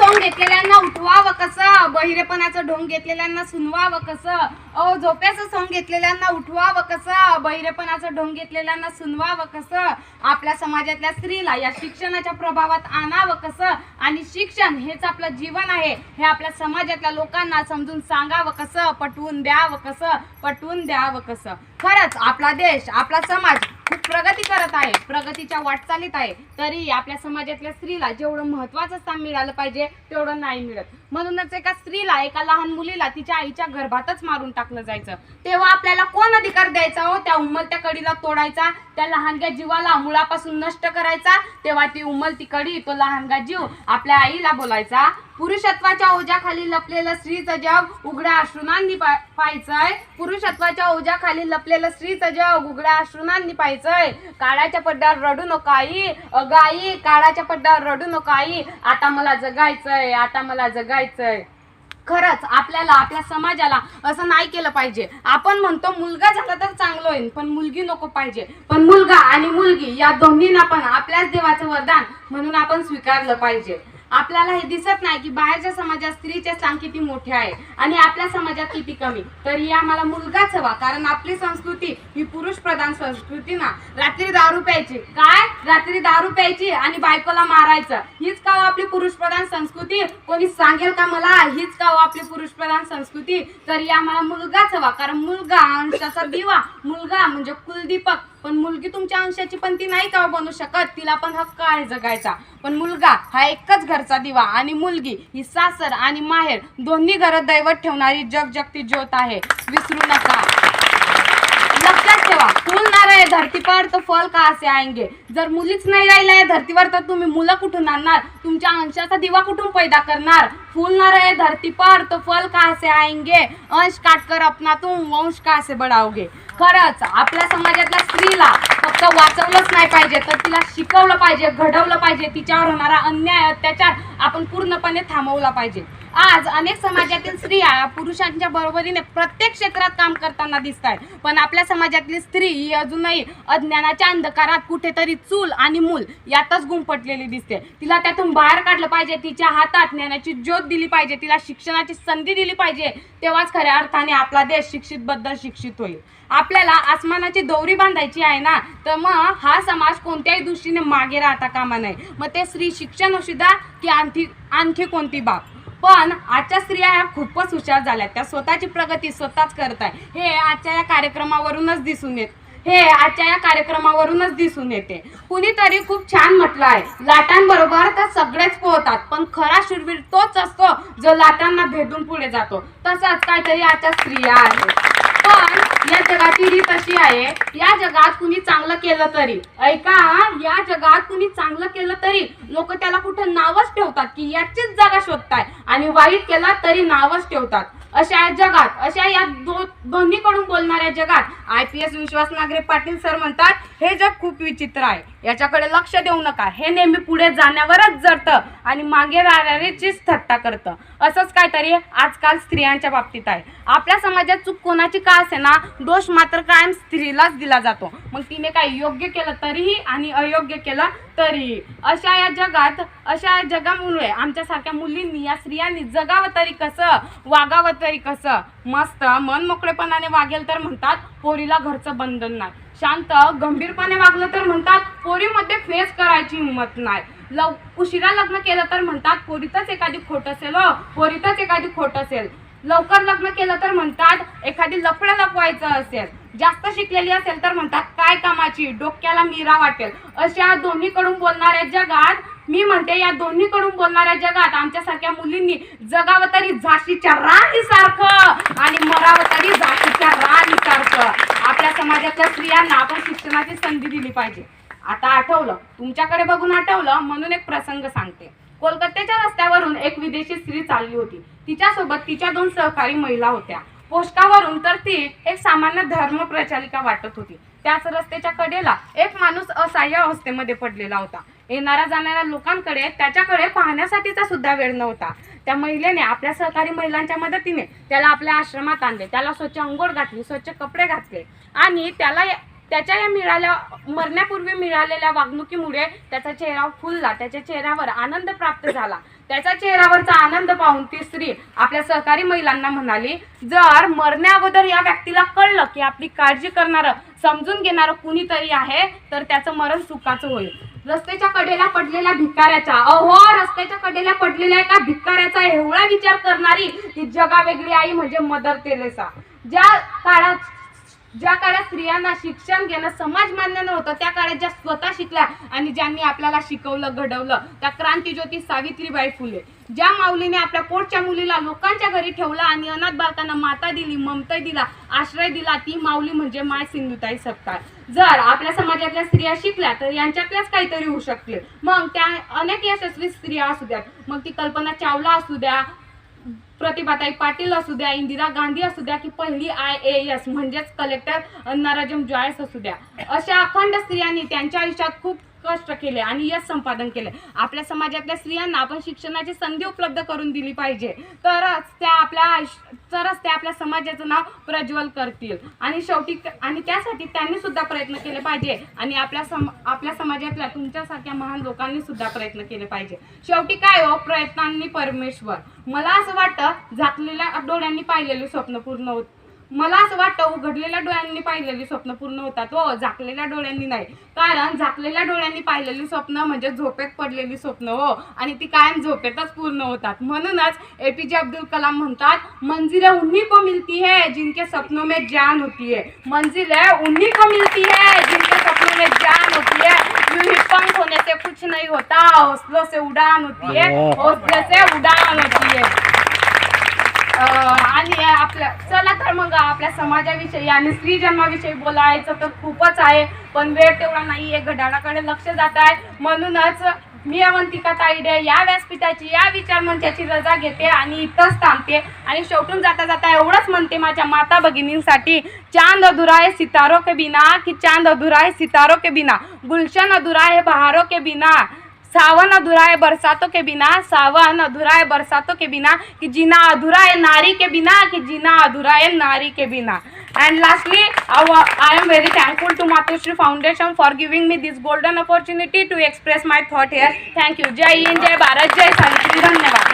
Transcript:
सोंग घेतलेल्यांना उठवावं कसं? बहिरेपणाचं ढोंग घेतलेल्यांना सुनवावं कसं? अहो झोप्याचं सोंग घेतलेल्यांना उठवावं कसं? बहिरेपणाचं ढोंग घेतलेल्यांना सुनवावं कसं? आपल्या समाजातल्या स्त्रीला या शिक्षणाच्या प्रभावात आणावं कसं? आणि शिक्षण हेच आपलं जीवन आहे. हे आपल्या समाजातल्या लोकांना समजून सांगावं कसं? पटवून द्यावं कसं? पटवून द्यावं कसं? खरंच आपला देश आपला समाज खूप प्रगती करत आहे प्रगतीच्या वाटचालीत आहे तरी आपल्या समाजातल्या स्त्रीला जेवढं महत्वाचं स्थान मिळालं पाहिजे तेवढं नाही मिळत. म्हणूनच एका स्त्रीला एका लहान मुलीला तिच्या आईच्या गर्भातच मारून टाकलं जायचं. तेव्हा आपल्याला कोण अधिकार द्यायचा हो? त्या उमलत्या कडीला तोडायचा त्या लहानग्या जीवाला मुळापासून नष्ट करायचा तेव्हा ती उमलती कडी तो लहानगा जीव आपल्या आईला बोलायचा. पुरुषत्वाच्या ओझ्याखाली लपलेलं स्त्रीचं जग उघड्या अश्रुनांनी पा- पाहायचंय. पुरुषत्वाच्या ओझ्याखाली लपलेलं स्त्रीचं जग उघड्या अश्रुनांनी पाहायचंय. काळाच्या पड्ड्यावर रडू नको आई. अगं आई काळाच्या पड्ड्यावर रडू नको आई. आता मला जगायचंय आता मला जगायचंय. खरंच आपल्याला आपल्या समाजाला असं नाही केलं पाहिजे. आपण म्हणतो मुलगा झाला तर चांगलं होईल पण मुलगी नको पाहिजे. पण मुलगा आणि मुलगी या दोन्हींना पण आपल्याच देवाचं वरदान म्हणून आपण स्वीकारलं पाहिजे. आपल्याला हे दिसत नाही की बाहेरच्या समाजात स्त्रीचे स्थान किती मोठे आहे आणि आपल्या समाजात किती कमी. तरी आम्हाला मुलगाच हवा कारण आपली संस्कृती ही पुरुष प्रधान संस्कृती ना. रात्री दारू प्यायची. काय? रात्री दारू प्यायची आणि बायकोला मारायचं. हीच का हो आपली पुरुष प्रधान संस्कृती? कोणी सांगेल का मला? हीच का हो आपली पुरुष प्रधान संस्कृती? तरी आम्हाला मुलगाच हवा कारण मुलगा अंशाचा दिवा मुलगा म्हणजे कुलदीपक. पण मुलगी तुमच्या अंशाची पण ती नाही का बनू शकत? तिला पण हक्क आहे जगायचा. पण मुलगा हा एकच घरचा दिवा आणि मुलगी ही सासर आणि माहेर दोन्ही घरात दैवत ठेवणारी जग जगती ज्योत आहे. विसरू नका लक्षात ठेवा फूल ना रहे धरती पर तो फल कहाँ से आएंगे? जर मुलीच नाही राहिल्या या धरतीवर तर तुम्ही मुलं कुठून आणणार? तुमच्या अंशाचा दिवा कुठून पैदा करणार? फूल ना रहे धरती पर तो फल कहाँ से आएंगे? अंश काटकर अपना तुम वंश कहाँ से बढ़ाओगे? खरंच आपल्या समाजातल्या स्त्रीला फक्त वाचवलंच नाही पाहिजे तर तिला शिकवलं पाहिजे घडवलं पाहिजे तिच्यावर होणारा अन्याय अत्याचार आपण पूर्णपणे थांबवला पाहिजे. आज अनेक समाजातील स्त्रिया पुरुषांच्या बरोबरीने प्रत्येक क्षेत्रात काम करताना दिसत आहेत पण आपल्या समाजातली स्त्री ही अजूनही अज्ञानाच्या अंधकारात कुठेतरी चूल आणि मूल यातच गुंपटलेली दिसते. तिला त्यातून बाहेर काढलं पाहिजे तिच्या हातात ज्ञानाची ज्योत दिली पाहिजे तिला शिक्षणाची संधी दिली पाहिजे तेव्हाच खऱ्या अर्थाने आपला देश शिक्षित बद्दल शिक्षित होईल. आपल्याला आसमानाची दौरी बांधायची आहे ना तर मग हा समाज कोणत्याही दृष्टीने मागे राहता कामा नये. मग ते स्त्री शिक्षण असू द्या की आणखी आणखी कोणती बाब? पण आजच्या स्त्रिया ह्या खूपच हुशार झाल्यात. त्या स्वतःची प्रगती स्वतःच करत आहे हे आजच्या या कार्यक्रमावरूनच दिसून येत. हे आजच्या या कार्यक्रमावरूनच दिसून येते. कुणीतरी खूप छान म्हटलं आहे लाटांबरोबर तर सगळेच पोहतात पण खरा शूरवीर तोच असतो जो लाटांना भेदून पुढे जातो. तसंच काहीतरी आजच्या स्त्रिया आहेत. पण या जगाची रीत अशी आहे. या जगात कुणी चांगलं केलं तरी. ऐका या जगात कुणी चांगलं केलं तरी लोक त्याला कुठं नावच ठेवतात की याचीच जागा शोधताय आणि वाईट केला तरी नावच ठेवतात. अशा या जगात अशा या दो दोन्हीकडून बोलणाऱ्या जगात I P S Vishwas Nangare Patil sir म्हणतात हे जग खूप विचित्र आहे. याच्याकडे लक्ष देऊ नका. हे नेहमी पुढे जाण्यावरच जडतं आणि मागे राहणारेचीच थट्टा करतं. असंच काहीतरी आजकाल स्त्रियांच्या बाबतीत आहे. आपल्या समाजात चूक कोणाची का असे ना दोष मात्र कायम स्त्रीलाच दिला जातो. मग तिने काय योग्य केलं तरीही आणि अयोग्य केलं तरीही. अशा या जगात अशा या जगामुळे आमच्यासारख्या मुलींनी या स्त्रियांनी जगावं तरी कसं वागावं तरी कसं? मस्त मन मोकळेपणाने वागेल तर म्हणतात पोरीला घरचं बंधन नाही. शांत गंभीरपणे वागलं तर म्हणतात पोरीमध्ये फेस करायची हिंमत नाही. लव उशिरा लग्न केलं तर म्हणतात पोरीतच एखादी खोट असेल हो पोरीतच एखादी खोट असेल. लवकर लग्न केलं तर म्हणतात एखादी लफडं लपवायचं असेल जास्त शिकलेली असेल तर म्हणतात काय कामाची? डोक्याला मीरा वाटेल. अशा दोन्हीकडून बोलणाऱ्या जगात मी म्हणते या दोन्हीकडून बोलणाऱ्या जगात आमच्यासारख्या मुलींनी जगावं तरी झाशीच्या राणीसारखं आणि मरावं तरी झाशीच्या राणीसारखं. आपल्या समाजातल्या स्त्रियांना आपण शिक्षणाची संधी दिली पाहिजे. आता आठवलं. तुमच्याकडे बघून आठवलं म्हणून एक प्रसंग सांगते. कोलकात्याच्या रस्त्यावरून एक विदेशी स्त्री चालली होती. तिच्यासोबत तिच्या दोन सहकारी महिला होत्या. पोस्टावरून तर ती एक सामान्य धर्म प्रचारिका वाटत होती. त्याच रस्त्याच्या कडेला एक माणूस असहाय्य अवस्थेमध्ये पडलेला होता. येणाऱ्या जाणाऱ्या लोकांकडे त्याच्याकडे पाहण्यासाठीचा सुद्धा वेळ नव्हता. त्या महिलेने आपल्या सहकारी महिलांच्या मदतीने त्याला आपल्या आश्रमात आणले. त्याला स्वच्छ अंघोळ घातली स्वच्छ कपडे घातले आणि त्याला त्याच्या या मिळाल्या मरण्यापूर्वी मिळालेल्या वागणुकीमुळे त्याचा चेहरा फुलला. त्याच्या चेहऱ्यावर आनंद प्राप्त झाला. त्याच्या चेहऱ्यावरचा आनंद पाहून ती स्त्री आपल्या सहकारी महिलांना म्हणाली जर मरण्या अगोदर या व्यक्तीला कळलं की आपली काळजी करणारं समजून घेणारं कुणीतरी आहे तर त्याचं मरण सुखाचं होईल. रस्त्याच्या कडेला पडलेल्या भिकाऱ्याचा अहो रस्त्याच्या कडेला पडलेल्या एका भिकाऱ्याचा एवढा विचार करणारी ती जगा वेगळी आई म्हणजे मदर तेरेसा. ज्या काळात ज्या काळात स्त्रियांना शिक्षण घेणं समाज मान्य नव्हतं त्या काळात ज्या स्वतः शिकल्या आणि ज्यांनी आपल्याला शिकवलं घडवलं त्या क्रांतीज्योती सावित्रीबाई फुले. ज्या माऊलीने आपल्या पोटच्या मुलीला लोकांच्या घरी ठेवलं आणि अनाथ बालकांना माता दिली ममता दिला आश्रय दिला ती माऊली म्हणजे माय सिंधुताई सत्कार जर आपल्या समाजातल्या स्त्रिया शिकल्या तर यांच्यातल्याच काहीतरी होऊ शकतील मग त्या अनेक यशस्वी स्त्रिया असू द्यात. मग ती कल्पना चावला असू द्या प्रतिभाताई पाटील असू द्या इंदिरा गांधी असू द्या की पहिली आय ए एस म्हणजेच कलेक्टर नराजम जॉयस असू द्या. अशा अखंड स्त्रियांनी त्यांच्या आयुष्यात खूप कष्ट केले आणि यश संपादन केले. आपल्या समाजातल्या स्त्रियांना आपण शिक्षणाची संधी उपलब्ध करून दिली पाहिजे. तरच त्या आपल्या तरच त्या आपल्या समाजाचं नाव प्रज्वल करतील. आणि शेवटी आणि त्यासाठी त्यांनी सुद्धा प्रयत्न केले पाहिजे. आणि आपल्या सम आपल्या समाजातल्या तुमच्यासारख्या महान लोकांनी सुद्धा प्रयत्न केले पाहिजे. शेवटी काय हो? प्रयत्नांनी परमेश्वर. मला असं वाटतं झाकलेल्या डोळ्यांनी पाहिलेली स्वप्न पूर्ण होत मला असं वाटतं उघडलेल्या डोळ्यांनी पाहिलेली स्वप्न पूर्ण होतात हो झाकलेल्या डोळ्यांनी नाही. कारण झाकलेल्या डोळ्यांनी पाहिलेली स्वप्न म्हणजे झोपेत पडलेली स्वप्न हो आणि ती कायम झोपेतच पूर्ण होतात. म्हणूनच एपीजे अब्दुल कलाम म्हणतात मंजिलें उन्हीं को मिलती है जिनके सपनों में जान होती है. मंजिलें उन्हीं को मिलती है जिनके सपनों में जान होती है। ही पंख होने से कुछ नहीं होता हौसलों से उड़ान होती है हौसले से उड़ान होती है। आणि आपल्या चला तर मग आपल्या समाजाविषयी आणि स्त्री जन्माविषयी बोलायचं तर खूपच आहे. पण वेळ तेवढा नाही आहे घड्याळाकडे लक्ष जात आहे. म्हणूनच मी अवंतिका ताईडे या व्यासपीठाची या विचार मंचाची रजा घेते आणि इथंच थांबते. आणि शेवटून जाता जाता एवढंच म्हणते माझ्या माता भगिनींसाठी चांद अधुरा है सितारो के बिना की चांद अधुरा है सितारो के बिना गुलशन अधुरा है बहारो के बिना. सावन अधूरा है बरसातों के बिना सावन अधूरा है बरसातों के बिना कि जीना अधूरा है नारी के बिना कि जीना अधूरा है नारी के बिना I, I am very thankful to Matushri Foundation for giving me this golden opportunity to express my thought here thank you जय हिंद जय भारत जय सावित्री धन्यवाद